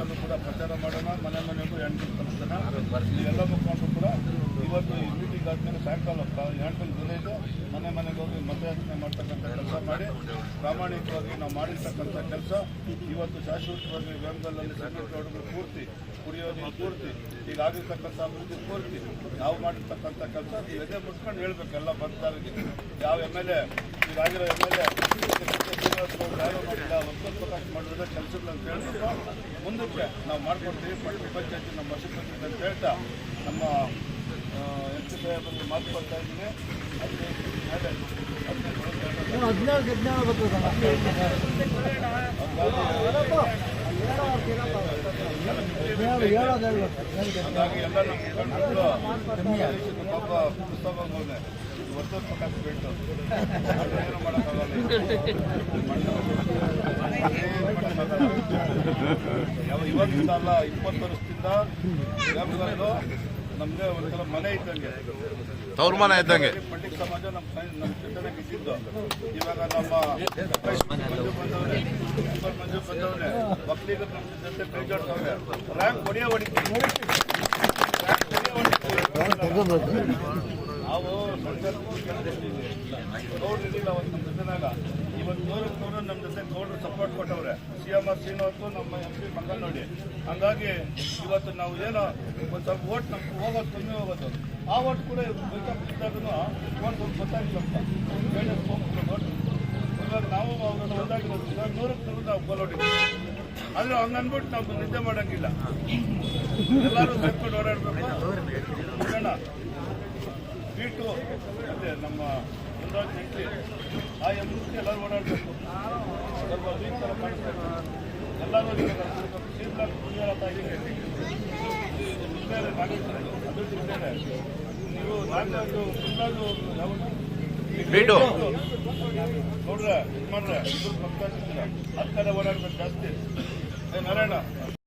ತಾಲೂಕಲ್ಲೂ ಕೂಡ ಪ್ರಚಾರ ಮಾಡೋಣ, ಮನೆ ಮನೆಗೂ ಹೆಣ್ಣು ತಲುಪಿಸೋಣ ಎಲ್ಲ ಮುಖಂಡರು ಕೂಡ ಇವತ್ತು ಈ ಮೀಟಿಂಗ್ ಆದಮೇಲೆ ಸಾಯಂಕಾಲ ಎಂಟು ಬೆಲೆ ಇದೆ ಮನೆ ಮನೆಗೆ ಹೋಗಿ ಮತಯಾಚನೆ ಮಾಡ್ತಕ್ಕಂಥ ಕೆಲಸ ಮಾಡಿ, ಪ್ರಾಮಾಣಿಕವಾಗಿ ನಾವು ಮಾಡಿರ್ತಕ್ಕಂಥ ಕೆಲಸ ಇವತ್ತು ಶಾಶ್ವತವಾಗಿ ವೇಮಗಲ್ಲಲ್ಲಿ ಸಿಮೆಂಟ್ ರೋಡ್ಗಳು ಪೂರ್ತಿ, ಕುಡಿಯೋ ಪೂರ್ತಿ, ಈಗ ಆಗಿರ್ತಕ್ಕಂಥ ಅಭಿವೃದ್ಧಿ ಪೂರ್ತಿ, ನಾವು ಮಾಡಿರ್ತಕ್ಕಂಥ ಕೆಲಸ ಎದೆ ಮುಟ್ಕೊಂಡು ಹೇಳ್ಬೇಕು, ಎಲ್ಲ ಬಂದಾರಿಗೆ ಯಾವ ಎಂ ಎಲ್ ಎ ಈಗಾಗಿರೋ ಎಂ ಎಲ್ ಎ ಮುಂದಕ್ಕೆ ನಾವು ಮಾಡ್ಕೊಡ್ತೀವಿ. ಪಟ್ಟಿ ಪಂಚಾಯತಿ ನಮ್ಮ ವರ್ಷಕ್ಕೆ ಅಂತ ಹೇಳ್ತಾ ನಮ್ಮ ಎಂ ಸಿ ಸಾಹೇಬರಿಗೆ ಮಾತು ಕೊಡ್ತಾ ಇದ್ದೀನಿ. ಹಾಗಾಗಿ ಎಲ್ಲ ನಮ್ಮ ಪಾಪ ಪುಸ್ತಕ ಹೋದೆ ಒತ್ತಡ ಪ್ರಕಾಶ್ ಬಿಟ್ಟು ಏನು ಮಾಡೋಕ್ಕಾಗಲ್ಲ. ಇವತ್ತಿಂದ ಅಲ್ಲ ಇಪ್ಪತ್ತು ವರ್ಷದಿಂದ ನಮ್ದೇ ನಮ್ಗೆ ಒಂಥರ ಮನೆ ಇದ್ದಂಗೆ ತವ್ರ ಮನೆ ಇದ್ದಂಗೆ. ಪಂಡಿತ್ ಸಮಾಜ ನಮ್ಮ ನಮ್ಮ ಜೊತೆನೆ ಇದ್ದಿದ್ದು ಇವಾಗ ನಮ್ಮ ಮಂಜು ಬಂದವ್ರೆ ಒಕ್ಕಲಿಗರು ನಮ್ಮ ಜೊತೆ ಬೇಜಾಡ್ತವ್ರೆ ರ್ಯಾಂಕ್ ಹೊಡಿಯೋ ಹೊಡಿತೀವಿ ನಾವು ಸರ್ಕಾರ ಅವತ್ತು ನಮ್ಮ ಜೊತೆನಾಗ ನಮ್ಮ ಜೊತೆ ಗೌಡರು ಸಪೋರ್ಟ್ ಕೊಟ್ಟವ್ರೆ. ಸಿ ಎಂ ಆರ್ ಶ್ರೀನಿವಾಸು ನಮ್ಮ ಎಂ ಪಿ ಮಂಗಲ್ ನೋಡಿ. ಹಂಗಾಗಿ ಇವತ್ತು ನಾವು ಏನೋ ಒಂದು ಸ್ವಲ್ಪ ಓಟ್ ನಮ್ಗೆ ಹೋಗೋದು ಕಮ್ಮಿ ಹೋಗೋದು. ಆ ಓಟ್ ಕೂಡ ಬೇಕಾಗಿದ್ದಾಗೂ ಓಟ್ ಗೊತ್ತಾಗಿಲ್ಲಪ್ಪ ಬೇರೆ ಓಟ್ ಇವಾಗ ನಾವು ಅವ್ರನ್ನ ಒಂದಾಗಿರೋದು ನೂರಕ್ಕೆ ನೂರು ನಾವು ಗೋಲೋಡಿದ್ವಿ ಆದರೆ ಅಂದ್ಬಿಟ್ಟು ನಾವು ನಿದ್ದೆ ಮಾಡೋಂಗಿಲ್ಲ. ಎಲ್ಲರೂ ಸೇರ್ಕೊಂಡು ಓಡಾಡಬೇಕು ಮುಗಿಯೋಣ ಬೀಟು ಅದೇ ನಮ್ಮ ಹೆಂಡತಿ ಆ ಎಲ್ಲರೂ ಓಡಾಡಬೇಕು ಎಲ್ಲರೂ ನೀವು. ನೋಡ್ರೆ ಮಾಡ್ರೆ ಓಡಾಡ್ಬೇಕು ಜಾಸ್ತಿ. ನಾರಾಯಣ.